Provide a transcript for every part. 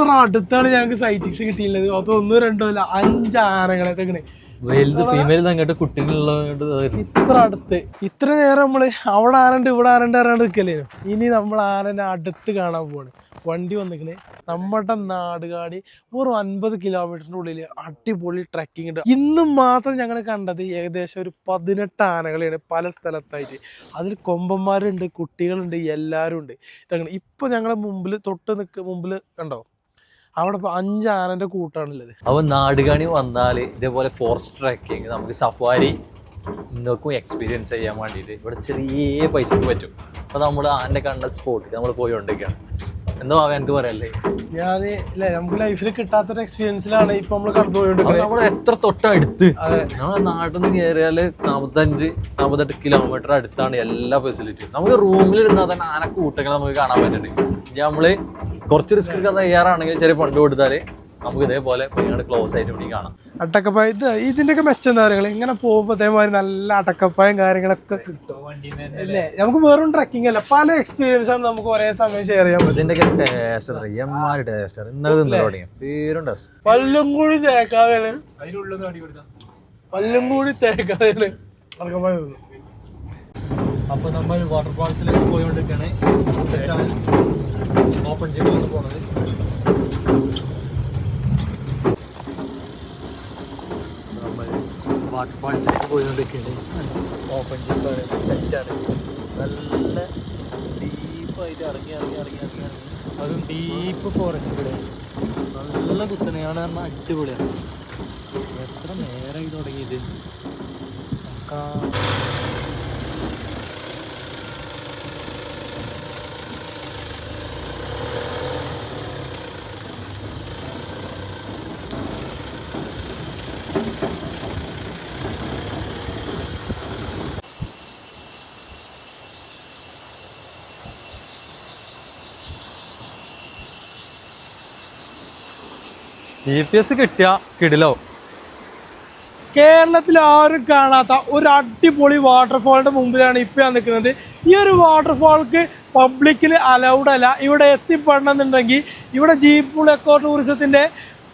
ഇത്ര അടുത്താണ് ഞങ്ങൾക്ക് സൈറ്റിക്സ് കിട്ടിയിട്ടുള്ളത് അത് ഒന്നും രണ്ടോ അല്ല അഞ്ച് ആനകളെ തെക്കണേ വലുത് ഫീമെയിൽ അങ്ങോട്ട് കുട്ടികളുള്ളത് ഇത്ര അടുത്ത്. ഇത്ര നേരം നമ്മൾ അവിടെ ആരണ്ട് ഇവിടെ ആരണ്ട് ആരാണ്ട് നിൽക്കല്ലേനു ഇനി നമ്മൾ ആനനെ അടുത്ത് കാണാൻ പോവാണ്. വണ്ടി വന്നിക്കണേ. നമ്മുടെ നാടുകാടി ഒരു അൻപത് കിലോമീറ്ററിന്റെ ഉള്ളിൽ അടിപൊളി ട്രക്കിംഗ് ഉണ്ട്. ഇന്നും മാത്രം ഞങ്ങൾ കണ്ടത് ഏകദേശം ഒരു പതിനെട്ട് ആനകളെയാണ് പല സ്ഥലത്തായിട്ട്. അതിൽ കൊമ്പന്മാരുണ്ട് കുട്ടികളുണ്ട് എല്ലാവരും ഉണ്ട് ഇതങ്ങനെ. ഇപ്പൊ ഞങ്ങളുടെ മുമ്പിൽ തൊട്ട് നിൽക്ക മുമ്പിൽ കണ്ടോ? അവിടെ ഇപ്പൊ അഞ്ച് ആനന്റെ കൂട്ടാണുള്ളത്. അവൻ നാടുകാണി വന്നാൽ ഇതേപോലെ ഫോറസ്റ്റ് ട്രക്കിങ് നമുക്ക് സഫാരി ഇന്നൊക്കും എക്സ്പീരിയൻസ് ചെയ്യാൻ വേണ്ടിയിട്ട് ഇവിടെ ചെറിയ പൈസക്ക് പറ്റും. അപ്പൊ നമ്മൾ ആന്റെ കണ്ട സ്പോട്ട് നമ്മൾ പോയി കൊണ്ടിരിക്കുകയാണ് എന്തോ ഭാവം എനിക്ക് പറയല്ലേ? ഞാൻ നമുക്ക് ലൈഫിൽ കിട്ടാത്തൊരു എക്സ്പീരിയൻസിലാണ് ഇപ്പൊ നമ്മൾ കടന്നു പോയോണ്ടിരിക്കുന്നത് നമ്മൾ എത്ര തൊട്ടടുത്ത്? അതെ. നമ്മുടെ നാട്ടിൽ നിന്ന് കയറിയാൽ നാൽപ്പത്തഞ്ച് നാൽപ്പത്തെട്ട് കിലോമീറ്റർ അടുത്താണ് എല്ലാ ഫെസിലിറ്റിയും നമുക്ക് റൂമിൽ ഇരുന്നാൽ തന്നെ ആന കൂട്ടങ്ങൾ നമുക്ക് കാണാൻ പറ്റുന്നുണ്ട്. നമ്മൾ കുറച്ച് റിസ്ക് എടുക്കാൻ തയ്യാറാണെങ്കിൽ ചെറിയ ഫണ്ട് കൊടുത്താൽ നമുക്ക് ഇതേപോലെ ക്ലോസ് ആയിട്ട് വേണ്ടി കാണാം. അട്ടക്കപ്പായ ഇത് ഇതിന്റെയൊക്കെ മെച്ചം എന്താ പറയുക? ഇങ്ങനെ പോകുമ്പോ അതേമാതിരി നല്ല അടക്കപ്പായും കാര്യങ്ങളൊക്കെ കിട്ടും. അല്ലേ? നമുക്ക് വെറും ട്രക്കിംഗ് അല്ല. പല എക്സ്പീരിയൻസ് ആണ് നമുക്ക് ഒരേ സമയം ഷെയർ ചെയ്യാൻ പറ്റും. ടേസ്റ്റർ എമ്മാരി ടേസ്റ്റർ പേരും പല്ലും കൂടി തേക്കാതെയാണ്. പല്ലും കൂടി തേക്കാതെയാണ്. അട്ടക്കപ്പായ നമ്മൾ അപ്പൊ നമ്മൾ വാട്ടർഫാൾസിലേക്ക് പോയോണ്ടിരിക്കാണ് ഓപ്പൺ ജിമ്മിലാണ് പോണത്. നമ്മൾ വാട്ടർ ഫാൾസിലേക്ക് പോയോണ്ടിരിക്കുന്നത് ഓപ്പൺ ജിമ്മാണ് സെറ്റാണ് നല്ല ഡീപ്പായിട്ട് ഇറങ്ങി ഇറങ്ങി ഇറങ്ങി ഇറങ്ങി ഇറങ്ങി. അതും ഡീപ്പ് ഫോറസ്റ്റ് കൂടെ നല്ല കുത്തനെയാണ് പറഞ്ഞാൽ അടിപൊളിയാണ്. എത്ര നേരം ഇത് തുടങ്ങിയത്. ജി പി എസ് കിട്ടിയ കിടിലോ കേരളത്തിൽ ആരും കാണാത്ത ഒരു അടിപൊളി വാട്ടർഫാളിന്റെ മുമ്പിലാണ് ഇപ്പൊ ഞാൻ നിൽക്കുന്നത്. ഈ ഒരു വാട്ടർഫാൾക്ക് പബ്ലിക്കിൽ അലൗഡ് അല്ല. ഇവിടെ എത്തിപ്പെടണമെന്നുണ്ടെങ്കിൽ ഇവിടെ ജീപ്പ് എക്കോ ടൂറിസത്തിന്റെ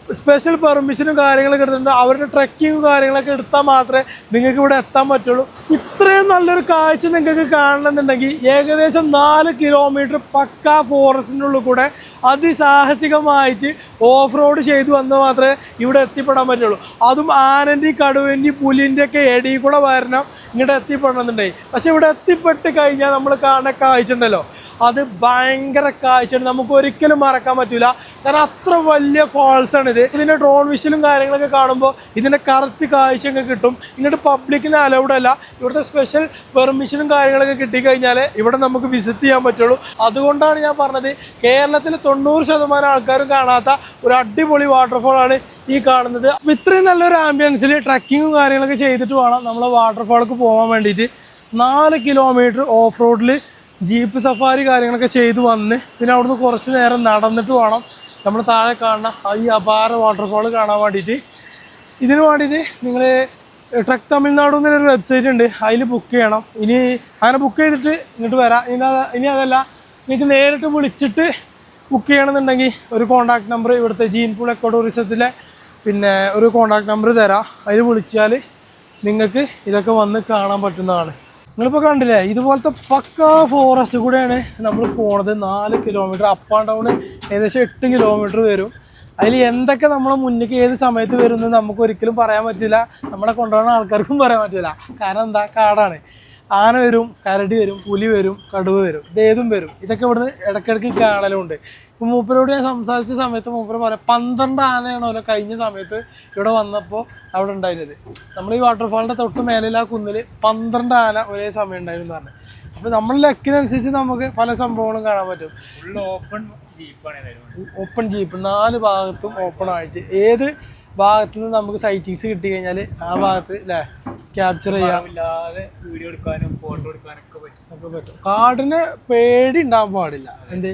സ്പെഷ്യൽ പെർമിഷനും കാര്യങ്ങളൊക്കെ എടുത്തിട്ടുണ്ട് അവരുടെ ട്രക്കിങ്ങും കാര്യങ്ങളൊക്കെ എടുത്താൽ മാത്രമേ നിങ്ങൾക്ക് ഇവിടെ എത്താൻ പറ്റുള്ളൂ. ഇത്രയും നല്ലൊരു കാഴ്ച നിങ്ങൾക്ക് കാണണമെന്നുണ്ടെങ്കിൽ ഏകദേശം നാല് കിലോമീറ്റർ പക്ക ഫോറസ്റ്റിനുള്ളിൽ കൂടെ അതിസാഹസികമായിട്ട് ഓഫ് റോഡ് ചെയ്തു വന്നാൽ മാത്രമേ ഇവിടെ എത്തിപ്പെടാൻ പറ്റുള്ളൂ. അതും ആനന്റെ കടുവന്റെയും പുലിന്റെ ഒക്കെ എടിയിൽ കൂടെ വരണം ഇങ്ങോട്ട് എത്തിപ്പെടണമെന്നുണ്ടെങ്കിൽ. പക്ഷെ ഇവിടെ എത്തിപ്പെട്ട് കഴിഞ്ഞാൽ നമ്മൾ കാണുന്ന കാഴ്ച ഉണ്ടല്ലോ. അത് ഭയങ്കര കാഴ്ചയാണ്. നമുക്ക് ഒരിക്കലും മറക്കാൻ പറ്റില്ല കാരണം അത്ര വലിയ ഫോൾസ് ആണ് ഇത്. ഇതിന്റെ ഡ്രോൺ വിഷലും കാര്യങ്ങളൊക്കെ കാണുമ്പോൾ ഇതിന്റെ കറക്റ്റ് കാഴ്ചയൊക്കെ കിട്ടും. ഇങ്ങോട്ട് പബ്ലിക്കിന് അലൗഡ് അല്ല. ഇവിടുത്തെ സ്പെഷ്യൽ പെർമിഷനും കാര്യങ്ങളൊക്കെ കിട്ടിക്കഴിഞ്ഞാൽ ഇവിടെ നമുക്ക് വിസിറ്റ് ചെയ്യാൻ പറ്റുള്ളൂ. അതുകൊണ്ടാണ് ഞാൻ പറഞ്ഞത് കേരളത്തിൽ തൊണ്ണൂറ് ശതമാനം ആൾക്കാരും കാണാത്ത ഒരു അടിപൊളി വാട്ടർഫോൾ ആണ് ഈ കാണുന്നത്. അപ്പം ഇത്രയും നല്ലൊരു ആംബിയൻസിൽ ട്രക്കിങ്ങും കാര്യങ്ങളൊക്കെ ചെയ്തിട്ട് വേണം നമ്മൾ വാട്ടർഫോളൊക്കെ പോകാൻ വേണ്ടിയിട്ട്. നാല് കിലോമീറ്റർ ഓഫ് റോഡിൽ ജീപ്പ് സഫാരി കാര്യങ്ങളൊക്കെ ചെയ്ത് വന്ന് പിന്നെ അവിടുന്ന് കുറച്ച് നേരം നടന്നിട്ട് വേണം. നമ്മൾ താഴെ കാണുന്ന ഈ അപാര വാട്ടർഫോൾ കാണാൻ വേണ്ടിയിട്ട്. ഇതിന് വേണ്ടിയിട്ട് നിങ്ങൾ ട്രക്ക് തമിഴ്നാട് എന്നൊരു വെബ്സൈറ്റ് ഉണ്ട്. അതിൽ ബുക്ക് ചെയ്യണം. ഇനി അങ്ങനെ ബുക്ക് ചെയ്തിട്ട് ഇങ്ങോട്ട് വരാം. ഇനി ഇനി അതല്ല. നിങ്ങൾക്ക് നേരിട്ട് വിളിച്ചിട്ട് ബുക്ക് ചെയ്യണമെന്നുണ്ടെങ്കിൽ ഒരു കോൺടാക്ട് നമ്പർ ഇവിടുത്തെ ജീൻപൂൾ എക്കോ ടൂറിസത്തിലെ പിന്നെ ഒരു കോൺടാക്ട് നമ്പർ തരാം. അതിൽ വിളിച്ചാൽ നിങ്ങൾക്ക് ഇതൊക്കെ വന്ന് കാണാൻ പറ്റുന്നതാണ്. നിങ്ങളിപ്പോൾ കണ്ടില്ലേ ഇതുപോലത്തെ പക്ക ഫോറസ്റ്റ് കൂടെയാണ് നമ്മൾ പോണത്. നാല് കിലോമീറ്റർ അപ്പ് ആൻഡ് ഡൗൺ ഏകദേശം എട്ട് കിലോമീറ്റർ വരും. അതിൽ എന്തൊക്കെ നമ്മളെ മുന്നിലേക്ക് ഏത് സമയത്ത് വരുന്നത് നമുക്ക് ഒരിക്കലും പറയാൻ പറ്റില്ല നമ്മളെ കൊണ്ടുപോകുന്ന ആൾക്കാർക്കും പറയാൻ പറ്റില്ല കാരണം എന്താ? കാടാണ്. ആന വരും കരടി വരും പുലി വരും കടുവ വരും ഇതേതും വരും. ഇതൊക്കെ ഇവിടുന്ന് ഇടയ്ക്കിടയ്ക്ക് കാണലുണ്ട്. ഇപ്പം മൂപ്പരോട് ഞാൻ സംസാരിച്ച സമയത്ത് മൂപ്പര് പറയാം പന്ത്രണ്ട് ആനയാണല്ലോ കഴിഞ്ഞ സമയത്ത് ഇവിടെ വന്നപ്പോൾ അവിടെ ഉണ്ടായിരുന്നത്. നമ്മൾ ഈ വാട്ടർഫാളിന്റെ തൊട്ട് മേലിൽ ആ കുന്നിൽ പന്ത്രണ്ട് ആന ഒരേ സമയം ഉണ്ടായിരുന്നു പറഞ്ഞു. അപ്പോൾ നമ്മൾ ലക്കിനനുസരിച്ച് നമുക്ക് പല സംഭവങ്ങളും കാണാൻ പറ്റും. ഓപ്പൺ ജീപ്പാണ് ഓപ്പൺ ജീപ്പ് നാല് ഭാഗത്തും ഓപ്പൺ ആയിട്ട്. ഏത് ഭാഗത്തു നിന്ന് നമുക്ക് സൈറ്റിങ്സ് കിട്ടി കഴിഞ്ഞാൽ ആ ഭാഗത്ത് അല്ലേ ക്യാപ്ചർ ചെയ്യാം. വീഡിയോ എടുക്കാനും ഫോട്ടോ എടുക്കാനൊക്കെ പറ്റും. ഒക്കെ പറ്റും. കാടിന് പേടി ഉണ്ടാകാൻ പാടില്ല. എന്ത്?